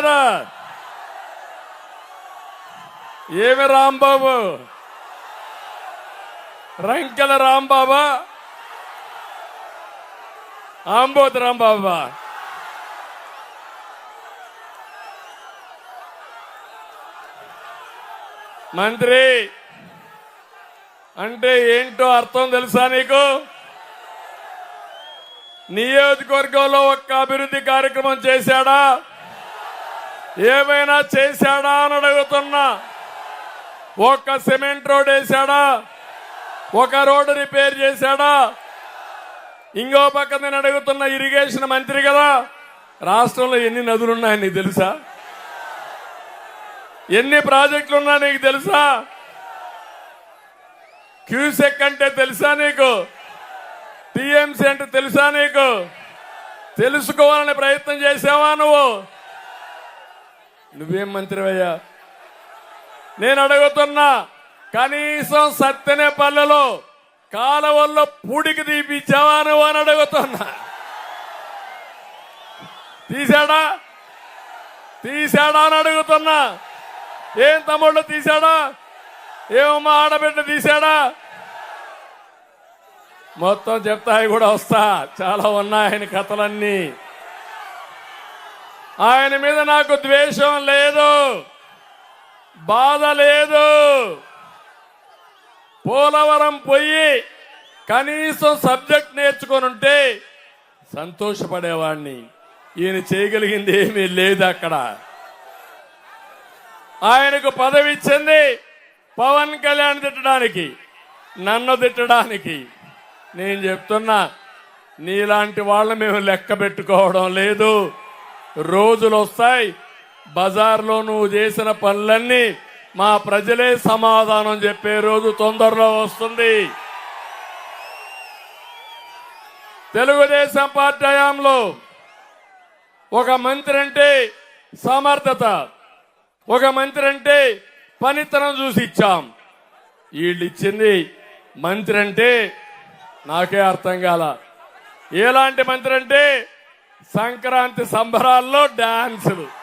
కదా ఏమి రాంబాబు? రంకెల రాంబాబా? ఆంబోతు రాంబాబా? మంత్రి అంటే ఏంటో అర్థం తెలుసా నీకు? నియోజకవర్గంలో ఒక్క అభివృద్ధి కార్యక్రమం చేశాడా? ఏమైనా చేశాడా అని అడుగుతున్నా. ఒక్క సిమెంట్ రోడ్ వేశాడా? ఒక రోడ్డు రిపేర్ చేశాడా? ఇంకో పక్క నేను అడుగుతున్న ఇరిగేషన్ మంత్రి కదా రాష్ట్రంలో ఎన్ని నదులున్నాయని నీకు తెలుసా? ఎన్ని ప్రాజెక్టులు ఉన్నా నీకు తెలుసా? క్యూసెక్ అంటే తెలుసా నీకు? టిఎంసీ అంటే తెలుసా నీకు? తెలుసుకోవాలని ప్రయత్నం చేసావా నువ్వు? నువ్వేం మంత్రివయ్యా? నేను అడుగుతున్నా కనీసం సత్తెనేపల్లెలో కాలవల్లో పూడికి తీపిచ్చావా నువ్వు అని అడుగుతున్నా. తీశాడా? తీశాడా అని అడుగుతున్నా. ఏం తమ్ముళ్ళు తీశాడా? ఏమమ్మా ఆడబిడ్డ తీశాడా? మొత్తం చెప్తాయి కూడా వస్తా. చాలా ఉన్నాయి ఆయన కథలన్నీ. ఆయన మీద నాకు ద్వేషం లేదు. బాధ లేదు. పోలవరం పోయి కనీసం సబ్జెక్ట్ నేర్చుకొని ఉంటే సంతోషపడేవాడిని ఈయన చేయగలిగింది ఏమీ లేదు అక్కడ. ఆయనకు పదవి ఇచ్చింది పవన్ కళ్యాణ్ తిట్టడానికి నన్ను తిట్టడానికి. నేను చెప్తున్నా నీలాంటి వాళ్ళ మేము లెక్క పెట్టుకోవడం లేదు. రోజులు వస్తాయి బజార్లో నువ్వు చేసిన పనులన్నీ మా ప్రజలే సమాధానం చెప్పే రోజు తొందరలో వస్తుంది. తెలుగుదేశం పార్టీ హయాంలో ఒక మంత్రి అంటే సమర్థత ఒక మంత్రి అంటే పనితనం చూసి ఇచ్చాం. వీళ్ళు ఇచ్చింది మంత్రి అంటే నాకే అర్థం కాల. ఎలాంటి మంత్రి అంటే సంక్రాంతి సంబరాల్లో డాన్సులు.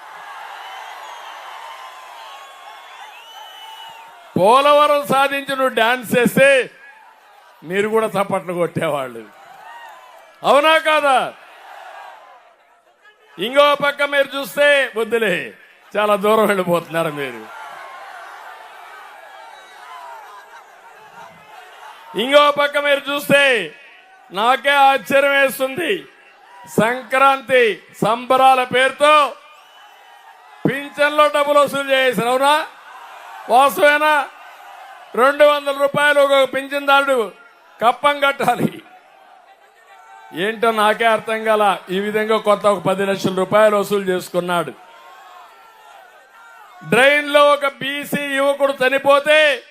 పోలవరం సాధించి నువ్వు డాన్స్ చేస్తే మీరు కూడా చప్పట్లు కొట్టేవాళ్ళు. అవునా కాదా? ఇంకో పక్క మీరు చూస్తే వద్దులే చాలా దూరం వెళ్ళిపోతున్నారు మీరు. ఇంకో పక్క మీరు చూస్తే నాకే ఆశ్చర్యం వేస్తుంది. సంక్రాంతి సంబరాల పేరుతో పింఛన్లో డబ్బులు వసూలు చేశారు అవునా? వాస్తవేనా? రెండు వందల రూపాయలు ఒక పింఛన్దారుడు కప్పం కట్టాలి. ఏంటో నాకే అర్థం కల. ఈ విధంగా కొత్త ఒక పది లక్షల రూపాయలు వసూలు చేసుకున్నాడు. డ్రైన్లో ఒక బీసీ యువకుడు చనిపోతే